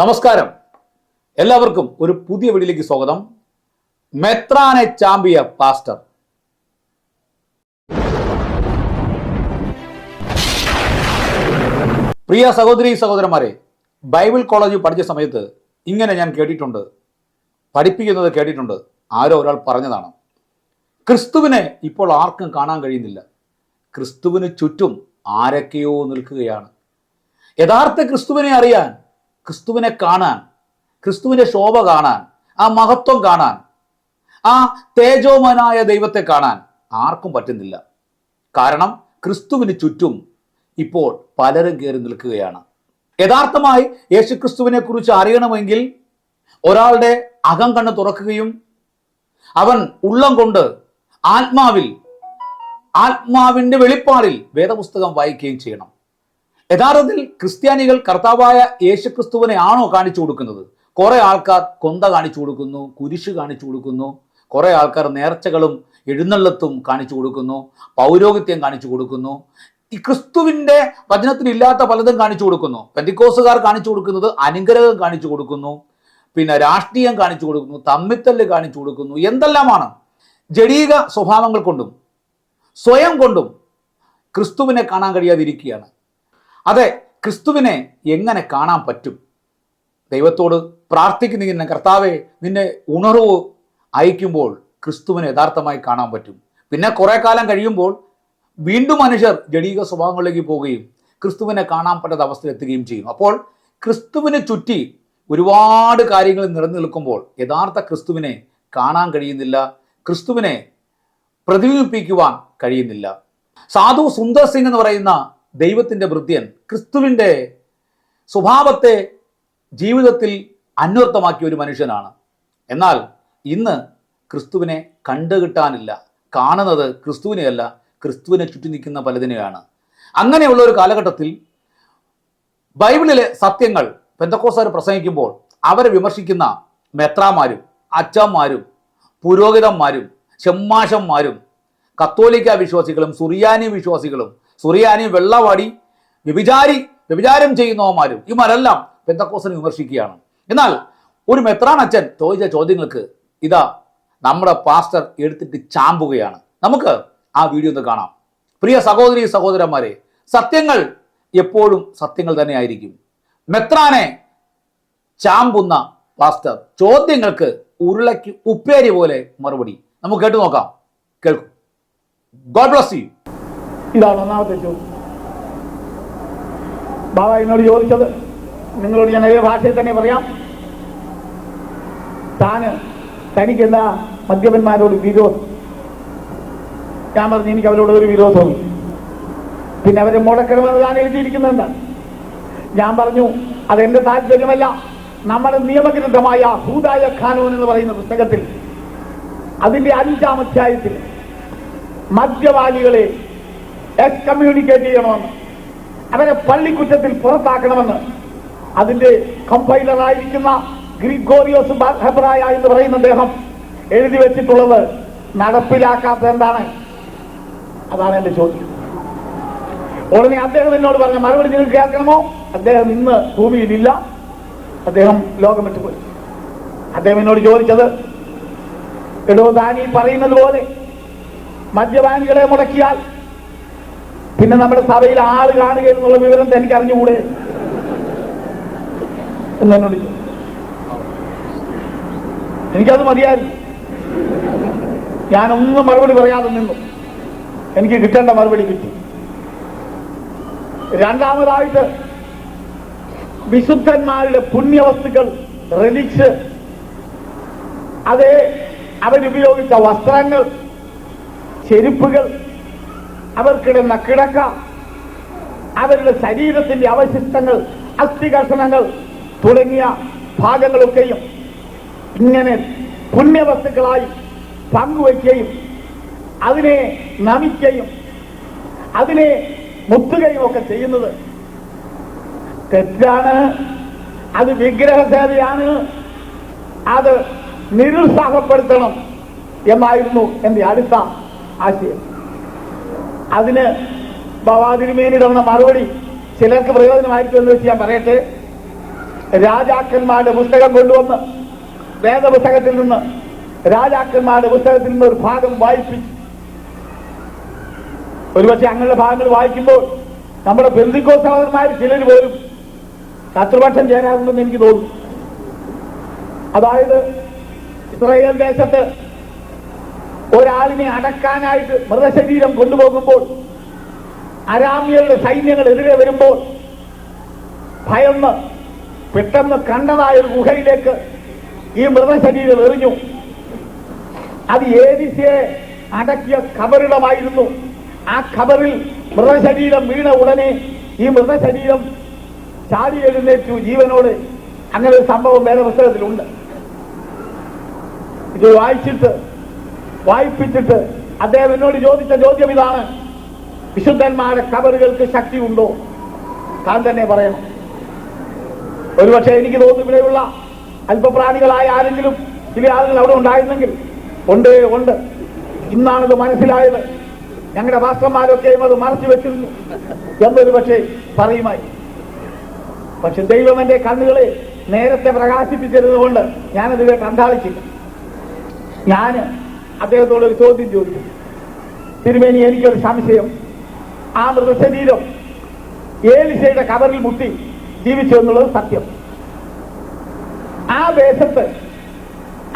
നമസ്കാരം. എല്ലാവർക്കും ഒരു പുതിയ വീഡിയോയിലേക്ക് സ്വാഗതം. മെത്രാനെ ചാമ്പിയ പാസ്റ്റർ. പ്രിയ സഹോദരി സഹോദരന്മാരെ ബൈബിൾ കോളേജിൽ പഠിച്ച സമയത്ത് ഇങ്ങനെ ഞാൻ കേട്ടിട്ടുണ്ട്. പഠിപ്പിക്കുന്നത് കേട്ടിട്ടുണ്ട്. ആരോ ഒരാൾ പറഞ്ഞതാണ്. ക്രിസ്തുവിനെ ഇപ്പോൾ ആർക്കും കാണാൻ കഴിയുന്നില്ല. ക്രിസ്തുവിന് ചുറ്റും ആരൊക്കെയോ നിൽക്കുകയാണ്. യഥാർത്ഥ ക്രിസ്തുവിനെ അറിയാൻ ക്രിസ്തുവിനെ കാണാൻ ക്രിസ്തുവിന്റെ ശോഭ കാണാൻ ആ മഹത്വം കാണാൻ ആ തേജോമനായ ദൈവത്തെ കാണാൻ ആർക്കും പറ്റുന്നില്ല. കാരണം ക്രിസ്തുവിന് ചുറ്റും ഇപ്പോൾ പലരും കയറി നിൽക്കുകയാണ്. യഥാർത്ഥമായി യേശുക്രിസ്തുവിനെ കുറിച്ച് അറിയണമെങ്കിൽ ഒരാളുടെ അകം കണ്ണ് തുറക്കുകയും അവൻ ഉള്ളം കൊണ്ട് ആത്മാവിൽ ആത്മാവിന്റെ വെളിപ്പാടിൽ വേദപുസ്തകം വായിക്കുകയും ചെയ്യണം. യഥാർത്ഥത്തിൽ ക്രിസ്ത്യാനികൾ കർത്താവായ യേശുക്രിസ്തുവിനെ ആണോ കാണിച്ചു കൊടുക്കുന്നത്? കുറെ ആൾക്കാർ കൊന്ത കാണിച്ചു കൊടുക്കുന്നു കുരിശ് കാണിച്ചു കൊടുക്കുന്നു കുറെ ആൾക്കാർ നേർച്ചകളും എഴുന്നള്ളത്തും കാണിച്ചു കൊടുക്കുന്നു പൗരോഹിത്യം കാണിച്ചു കൊടുക്കുന്നു ഈ ക്രിസ്തുവിന്റെ വചനത്തിൽ ഇല്ലാത്ത പലതും കാണിച്ചു കൊടുക്കുന്നു. പെന്തിക്കോസുകാർ കാണിച്ചു കൊടുക്കുന്നത് അനുഗ്രഹം കാണിച്ചു കൊടുക്കുന്നു പിന്നെ രാഷ്ട്രീയം കാണിച്ചു കൊടുക്കുന്നു തമ്മിത്തല്ല് കാണിച്ചു കൊടുക്കുന്നു എന്തെല്ലാമാണ്? ജഡീക സ്വഭാവങ്ങൾ കൊണ്ടും സ്വയം കൊണ്ടും ക്രിസ്തുവിനെ കാണാൻ കഴിയാതിരിക്കുകയാണ്. അതെ ക്രിസ്തുവിനെ എങ്ങനെ കാണാൻ പറ്റും? ദൈവത്തോട് പ്രാർത്ഥിക്കുന്ന കർത്താവെ നിന്നെ ഉണർവ് അയക്കുമ്പോൾ ക്രിസ്തുവിനെ യഥാർത്ഥമായി കാണാൻ പറ്റും. പിന്നെ കുറെ കാലം കഴിയുമ്പോൾ വീണ്ടും മനുഷ്യർ ജടീക സ്വഭാവങ്ങളിലേക്ക് പോവുകയും ക്രിസ്തുവിനെ കാണാൻ പറ്റാത്ത അവസ്ഥയിലെത്തുകയും ചെയ്യും. അപ്പോൾ ക്രിസ്തുവിനെ ചുറ്റി ഒരുപാട് കാര്യങ്ങൾ നിറഞ്ഞു നിൽക്കുമ്പോൾ യഥാർത്ഥ ക്രിസ്തുവിനെ കാണാൻ കഴിയുന്നില്ല. ക്രിസ്തുവിനെ പ്രതിബിംബിപ്പിക്കുവാൻ കഴിയുന്നില്ല. സാധു സുന്ദർ സിംഗ് എന്ന് പറയുന്ന ദൈവത്തിന്റെ ഭൃത്യൻ ക്രിസ്തുവിന്റെ സ്വഭാവത്തെ ജീവിതത്തിൽ അന്വർത്ഥമാക്കിയ ഒരു മനുഷ്യനാണ്. എന്നാൽ ഇന്ന് ക്രിസ്തുവിനെ കണ്ടുകിട്ടാനില്ല. കാണുന്നത് ക്രിസ്തുവിനെയല്ല ക്രിസ്തുവിനെ ചുറ്റി നിൽക്കുന്ന പലതിനെയാണ്. അങ്ങനെയുള്ള ഒരു കാലഘട്ടത്തിൽ ബൈബിളിലെ സത്യങ്ങൾ പെന്തക്കോസാർ പ്രസംഗിക്കുമ്പോൾ അവരെ വിമർശിക്കുന്ന മെത്രാമാരും അച്ചന്മാരും പുരോഹിതന്മാരും ചെമ്മാശന്മാരും കത്തോലിക്ക വിശ്വാസികളും സുറിയാനി വിശ്വാസികളും സുറിയാനി വെള്ളവാടി വ്യഭിചാരി വ്യഭിചാരം ചെയ്യുന്നവന്മാരും ഇവരെല്ലാം പെന്തക്കോസിനെ വിമർശിക്കുകയാണ്. എന്നാൽ ഒരു മെത്രാൻ അച്ഛൻ ചോദിച്ച ചോദ്യങ്ങൾക്ക് ഇതാ നമ്മുടെ പാസ്റ്റർ എടുത്തിട്ട് ചാമ്പുകയാണ്. നമുക്ക് ആ വീഡിയോ ഒന്ന് കാണാം. പ്രിയ സഹോദരി സഹോദരന്മാരെ സത്യങ്ങൾ എപ്പോഴും സത്യങ്ങൾ തന്നെ ആയിരിക്കും. മെത്രാനെ ചാമ്പുന്ന പാസ്റ്റർ ചോദ്യങ്ങൾക്ക് ഉരുളയ്ക്ക് ഉപ്പേരി പോലെ മറുപടി. നമുക്ക് കേട്ടു നോക്കാം. കേൾക്കും. ഗോഡ് ബ്ലസ് യു ഇതാണ് ഒന്നാമത്തെ ചോദ്യം. ബാബ എന്നോട് ചോദിച്ചത് നിങ്ങളോട് ഞാൻ ഏത് ഭാഷയിൽ തന്നെ പറയാം? താന് തനിക്കെന്താ മദ്യപന്മാരോട് വിരോധം? ഞാൻ പറഞ്ഞു എനിക്ക് അവരോട് ഒരു വിരോധവും പിന്നെ അവരെ മുടക്കണമെന്ന് താൻ എഴുതിയിരിക്കുന്നുണ്ട് ഞാൻ പറഞ്ഞു അതെന്റെ താല്പര്യമല്ല. നമ്മുടെ നിയമഗ്രന്ഥമായ ഹൂദായ ഖാനോൻ എന്ന് പറയുന്ന പുസ്തകത്തിൽ അതിന്റെ അഞ്ചാം അധ്യായത്തിൽ മദ്യപാനികളെ എക്സ്കമ്മ്യൂണിക്കേറ്റ് ചെയ്യണമെന്ന് അവരെ പള്ളിക്കുറ്റത്തിൽ പുറത്താക്കണമെന്ന്. അതിന്റെ കമ്പൈലറായിരിക്കുന്ന ഗ്രിഗോറിയോസ് ഹെബ്രായ എന്ന് പറയുന്ന അദ്ദേഹം എഴുതി വെച്ചിട്ടുള്ളത് നടപ്പിലാക്കാത്ത എന്താണ്? അതാണ് എന്റെ ചോദ്യം. ഉടനെ അദ്ദേഹം എന്നോട് പറഞ്ഞ മറുപടി നിങ്ങൾ കേൾക്കണമോ? അദ്ദേഹം ഇന്ന് ഭൂമിയിലില്ല അദ്ദേഹം ലോകം വിട്ടുപോയി അദ്ദേഹം എന്നോട് ചോദിച്ചത് എടോ താൻ പറയുന്നത് പോലെ മദ്യപാനികളെ മുടക്കിയാൽ പിന്നെ നമ്മുടെ സഭയിൽ ആൾ കാണുക എന്നുള്ള വിവരം തനിക്ക് അറിഞ്ഞുകൂടെ? എന്നോട്. എനിക്കത് മതിയായിരുന്നു. ഞാനൊന്നും മറുപടി പറയാതെ നിന്നു. എനിക്ക് കിട്ടേണ്ട മറുപടി കിട്ടി. രണ്ടാമതായിട്ട് വിശുദ്ധന്മാരുടെ പുണ്യവസ്തുക്കൾ റലിച്ച് അത് അവരുപയോഗിച്ച വസ്ത്രങ്ങൾ ചെരുപ്പുകൾ അവർക്കിടുന്ന കിടക്ക. അവരുടെ ശരീരത്തിന്റെ അവശിഷ്ടങ്ങൾ അസ്ഥികർഷണങ്ങൾ തുടങ്ങിയ ഭാഗങ്ങളൊക്കെയും ഇങ്ങനെ പുണ്യവസ്തുക്കളായി പങ്കുവയ്ക്കുകയും അതിനെ നമിക്കുകയും അതിനെ മുത്തുകയും ഒക്കെ ചെയ്യുന്നത്. തെറ്റാണ്. അത് വിഗ്രഹസേവയാണ് അത് നിരുത്സാഹപ്പെടുത്തണം എന്നായിരുന്നു എന്റെ അടുത്ത ആശയം. അതിന് ഭവാതിരുമേനി തന്ന മറുപടി ചിലർക്ക് പ്രയോജനമായിരിക്കും എന്ന് വെച്ച് ഞാൻ പറയട്ടെ. രാജാക്കന്മാരുടെ പുസ്തകം കൊണ്ടുവന്ന് വേദപുസ്തകത്തിൽ നിന്ന് രാജാക്കന്മാരുടെ പുസ്തകത്തിൽ നിന്ന് ഒരു ഭാഗം വായിപ്പിച്ചു ഒരുപക്ഷെ അങ്ങനെയുള്ള ഭാഗങ്ങൾ വായിക്കുമ്പോൾ നമ്മുടെ ബന്ധുക്കോ സഹോദരന്മാർ ചിലർ പോലും ശത്രുപക്ഷം ചേരാറുണ്ടെന്ന് എനിക്ക് തോന്നുന്നു അതായത് ഇസ്രായേൽ ദേശത്ത് ഒരാളിനെ അടക്കാനായിട്ട് മൃതശരീരം കൊണ്ടുപോകുമ്പോൾ അരാമ്യരുടെ സൈന്യങ്ങൾ എതിരെ വരുമ്പോൾ ഭയന്ന് പെട്ടെന്ന് കണ്ടതായ ഒരു ഗുഹയിലേക്ക് ഈ മൃതശരീരം എറിഞ്ഞു. അത് ഏതിസയെ അടക്കിയ ഖബറിടമായിരുന്നു. ആ ഖബറിൽ മൃതശരീരം വീണ ഉടനെ ഈ മൃതശരീരം ചാടി എഴുന്നേറ്റു ജീവനോട്. അങ്ങനെ ഒരു സംഭവം വേറെ പുസ്തകത്തിലുണ്ട് ഇത് വായിച്ചിട്ട് വായിപ്പിച്ചിട്ട് അദ്ദേഹം എന്നോട് ചോദിച്ച ചോദ്യം ഇതാണ്. വിശുദ്ധന്മാരുടെ കബറുകൾക്ക് ശക്തി ഉണ്ടോ താൻ തന്നെ പറയണം. ഒരുപക്ഷെ എനിക്ക് തോന്നുന്നു ഇവിടെയുള്ള അല്പപ്രാണികളായ ആരെങ്കിലും ചില ആളുകൾ അവിടെ ഉണ്ടായിരുന്നെങ്കിൽ. ഉണ്ട് ഉണ്ട്. ഇന്നാണിത് മനസ്സിലായത്. ഞങ്ങളുടെ മാസ്റ്റർമാരൊക്കെയും അത് മറച്ചു വെച്ചിരുന്നു എന്നൊരു പക്ഷേ പറയുമായി. പക്ഷെ ദൈവം എന്റെ കണ്ണുകളെ നേരത്തെ പ്രകാശിപ്പിച്ചിരുന്നതുകൊണ്ട് ഞാനതിനെ കണ്ടാളിച്ചില്ല ഞാൻ അദ്ദേഹത്തോട് ഒരു ചോദ്യം ചോദിച്ചു. തിരുമേനി എനിക്കൊരു സംശയം. ആ മൃതശരീരം ഏലിശയുടെ കവറിൽ മുട്ടി ജീവിച്ചു എന്നുള്ളത് സത്യം. ആ ദേശത്ത്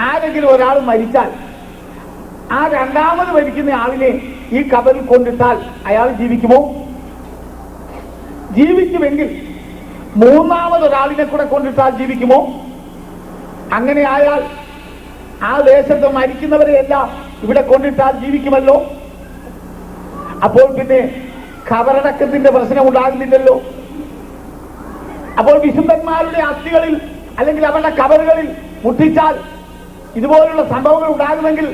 ആരെങ്കിലും ഒരാൾ മരിച്ചാൽ ആ രണ്ടാമത് മരിക്കുന്ന ആളിനെ ഈ കവറിൽ കൊണ്ടിട്ടാൽ അയാൾ ജീവിക്കുമോ? ജീവിക്കുമെങ്കിൽ മൂന്നാമതൊരാളിനെ കൂടെ കൊണ്ടിട്ടാൽ ജീവിക്കുമോ? അങ്ങനെ ആയാൽ ആ ദേശത്ത് മരിക്കുന്നവരെയെല്ലാം ഇവിടെ കൊണ്ടിട്ടാൽ ജീവിക്കുമല്ലോ? അപ്പോൾ പിന്നെ കവറടക്കത്തിന്റെ പ്രശ്നം ഉണ്ടാകുന്നില്ലല്ലോ? അപ്പോൾ വിശുദ്ധന്മാരുടെ അസ്ഥികളിൽ അല്ലെങ്കിൽ അവരുടെ കവറുകളിൽ മുട്ടിച്ചാൽ ഇതുപോലുള്ള സംഭവങ്ങൾ ഉണ്ടാകുമെങ്കിൽ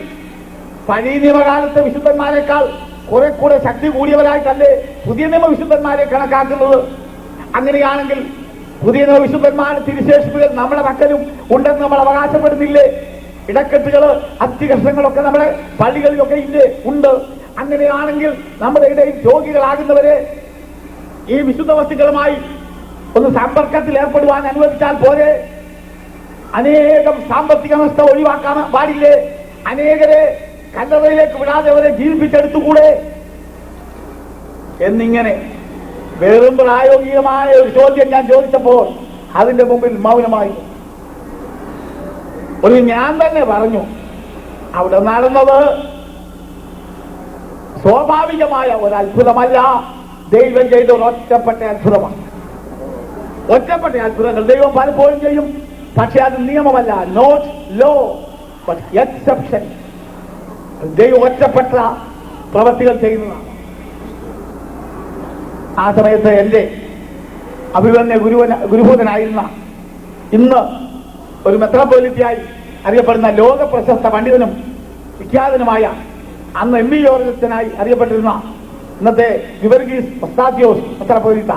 പഴയ നിയമകാലത്തെ വിശുദ്ധന്മാരെക്കാൾ കുറെ കൂടെ ശക്തി കൂടിയവരായിട്ടല്ലേ പുതിയ നിയമ വിശുദ്ധന്മാരെ കണക്കാക്കുന്നത്? അങ്ങനെയാണെങ്കിൽ പുതിയ നിയമ വിശുദ്ധന്മാരുടെ തിരിശേഷിപ്പുകൾ നമ്മുടെ പക്കലും ഉണ്ടെന്ന് നമ്മൾ അവകാശപ്പെടുന്നില്ലേ? ഇടക്കെട്ടുകൾ അസ്ഥികഷ്ണങ്ങളൊക്കെ നമ്മുടെ പള്ളികളിലൊക്കെ ഇല്ലേ ഉണ്ട്. അങ്ങനെയാണെങ്കിൽ നമ്മുടെ ഇടയിൽ രോഗികളാകുന്നവരെ ഈ വിശുദ്ധ വസ്തുക്കളുമായി ഒന്ന് സമ്പർക്കത്തിൽ ഏർപ്പെടുവാൻ അനുവദിച്ചാൽ പോരെ. അനേകം സാമ്പത്തിക അവസ്ഥ ഒഴിവാക്കാൻ പാടില്ലേ? അനേകരെ കല്ലറയിലേക്ക് വിടാതെ അവരെ ജീവിപ്പിച്ചെടുത്തുകൂടെ? എന്നിങ്ങനെ വെറും പ്രായോഗികമായ ഒരു ചോദ്യം ഞാൻ ചോദിച്ചപ്പോൾ അതിന്റെ മുമ്പിൽ മൗനമായി. ഒരു ഞാൻ തന്നെ പറഞ്ഞു അവിടെ നടന്നത് സ്വാഭാവികമായ ഒരു അത്ഭുതമല്ല ദൈവം ചെയ്ത ഒരു ഒറ്റപ്പെട്ട അത്ഭുതമാണ്. ഒറ്റപ്പെട്ട അത്ഭുതങ്ങൾ ദൈവം പലപ്പോഴും ചെയ്യും പക്ഷെ അത് നിയമമല്ല. നോട്ട് ലോ ബട്ട് എക്സെപ്ഷൻ ദൈവം ഒറ്റപ്പെട്ട പ്രവൃത്തികൾ ചെയ്യുന്നതാണ്. ആ സമയത്ത് എന്റെ അഭിമന്യ ഗുരുവന ഗുരുഭൂതനായിരുന്ന ഇന്ന് ഒരു മെത്രാപോലിറ്റിയായി അറിയപ്പെടുന്ന ലോക പ്രശസ്ത പണ്ഡിതനും വിഖ്യാതനുമായ അന്ന് എം ബി ജോർജത്തിനായി അറിയപ്പെട്ടിരുന്ന ഇന്നത്തെ ഗിവർഗീസ് പ്രസ്താദ്യോസ് മെത്രാപോലിത്ത.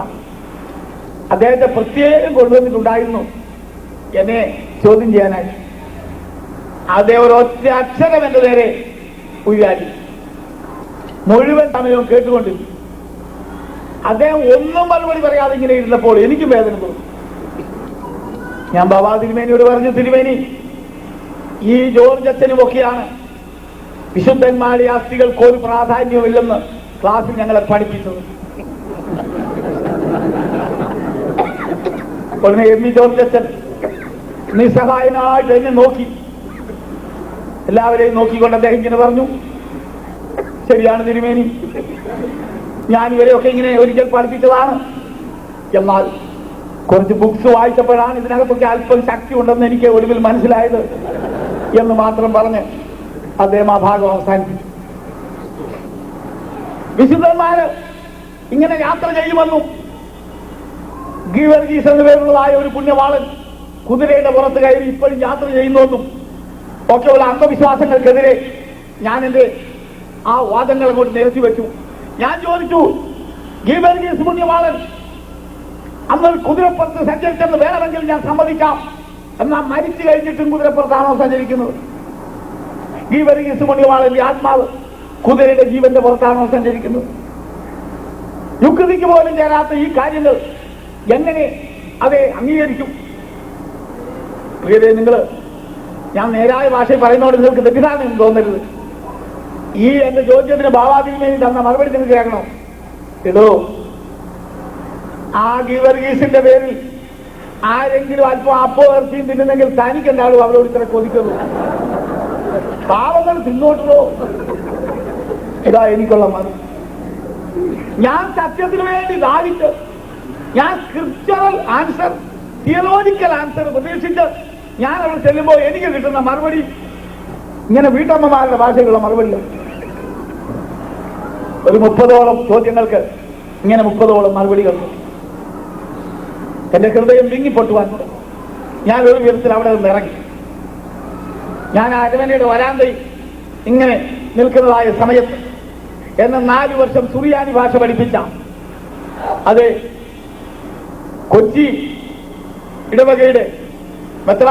അദ്ദേഹത്തെ പ്രത്യേകം കൊണ്ടുവന്നിട്ടുണ്ടായിരുന്നു എന്നെ ചോദ്യം ചെയ്യാനായി. അദ്ദേഹം ഒരു ഒറ്റ അക്ഷരം എന്റെ നേരെ ഉയരാടി മുഴുവൻ സമയവും കേട്ടുകൊണ്ടിരുന്നു. അദ്ദേഹം ഒന്നും മറുപടി പറയാതെ ഇങ്ങനെ ഇരുന്നപ്പോൾ എനിക്കും വേദന തോന്നി. ഞാൻ ബാബാ തിരുമേനിയോട് പറഞ്ഞു തിരുമേനി ഈ ജോർജ് അച്ഛനും ഒക്കെയാണ് വിശുദ്ധന്മാരുടെ ആസ്തികൾക്ക് ഒരു പ്രാധാന്യമില്ലെന്ന് ക്ലാസ്സിൽ ഞങ്ങളെ പഠിപ്പിച്ചത്. ഉടനെ എം വി ജോർജ് അച്ഛൻ നിസ്സഹായനായിട്ട് എന്നെ നോക്കി. എല്ലാവരെയും നോക്കിക്കൊണ്ട് അദ്ദേഹം ഇങ്ങനെ പറഞ്ഞു ശരിയാണ് തിരുമേനി ഞാൻ ഇവരെയൊക്കെ ഇങ്ങനെ ഒരിക്കൽ പഠിപ്പിച്ചതാണ്. എന്നാൽ കുറച്ച് ബുക്സ് വായിച്ചപ്പോഴാണ് ഇതിനകത്തൊക്കെ അല്പം ശക്തി ഉണ്ടെന്ന് എനിക്ക് ഒടുവിൽ മനസ്സിലായത് എന്ന് മാത്രം പറഞ്ഞ് അദ്ദേഹം ആ ഭാഗം അവസാനിപ്പിച്ചു. വിശുദ്ധന്മാര് ഇങ്ങനെ യാത്ര ചെയ്യുമെന്നും ഗീവർഗീസ് എന്ന പേരുള്ളതായ ഒരു പുണ്യവാളൻ കുതിരയുടെ പുറത്ത് കയറി ഇപ്പോഴും യാത്ര ചെയ്യുന്നുവെന്നും ഒക്കെയുള്ള അന്ധവിശ്വാസങ്ങൾക്കെതിരെ ഞാൻ എന്റെ ആ വാദങ്ങൾ അങ്ങോട്ട് നിരത്തി വെച്ചു ഞാൻ ചോദിച്ചു ഗീവർഗീസ് പുണ്യവാളൻ അന്ന് കുതിരപ്പുറത്ത് സഞ്ചരിച്ചെന്ന് വേണമെങ്കിൽ ഞാൻ സമ്മതിക്കാം. എന്നാൽ മരിച്ചു കഴിഞ്ഞിട്ടും കുതിരപ്പുറത്താണോ സഞ്ചരിക്കുന്നത്? ഗീവർഗീസ് പുണ്യവാളന്റെ ആത്മാവ്. കുതിരയുടെ ജീവന്റെ പുറത്താണോ സഞ്ചരിക്കുന്നത്? യുക്തിക്ക് പോലും ചേരാത്ത ഈ കാര്യങ്ങൾ എങ്ങനെ അതെ അംഗീകരിക്കും? പ്രിയതേ നിങ്ങൾ ഞാൻ നേരായ ഭാഷയിൽ പറയുന്നതോട് നിങ്ങൾക്ക് തെറ്റിദ്ധാരണ തോന്നരുത്. ഈ എന്റെ ചോദ്യത്തിന് ബാബാബിന് തന്ന മറുപടി നിങ്ങൾക്ക് കേൾക്കണം? ഇതോ ആ ഗീവർഗീസിന്റെ പേരിൽ ആരെങ്കിലും അല്പം അപ്പോ ഇറച്ചിയും തിന്നുന്നെങ്കിൽ തനിക്ക് എന്താളും അവരോട് ഇത്ര കൊതിക്കുന്നു? പാവങ്ങൾ തിന്നോട്ടോ? ഇതാ എനിക്കുള്ള മതി. ഞാൻ സത്യത്തിന് വേണ്ടി ദാഹിച്ച് ഞാൻ സ്ക്രിപ്ചറൽ ആൻസർ തിയോളജിക്കൽ ആൻസർ പ്രതീക്ഷിച്ച് ഞാൻ അവിടെ ചെല്ലുമ്പോൾ എനിക്ക് കിട്ടുന്ന മറുപടി ഇങ്ങനെ വീട്ടമ്മമാരുടെ ഭാഷയിലുള്ള മറുപടി. ഒരു മുപ്പതോളം ചോദ്യങ്ങൾക്ക് ഇങ്ങനെ മുപ്പതോളം മറുപടികൾ. എന്റെ ഹൃദയം വിങ്ങിപ്പൊട്ടുവാൻ ഞാൻ ഒരു വിധത്തിൽ അവിടെ നിന്ന് ഇറങ്ങി. ഞാൻ അരമനയുടെ വരാന്തയിൽ ഇങ്ങനെ നിൽക്കുന്നതായ സമയത്ത് എന്നെ നാല് വർഷം സുറിയാനി ഭാഷ പഠിപ്പിച്ച അത് കൊച്ചി ഇടവകയുടെ മെത്ര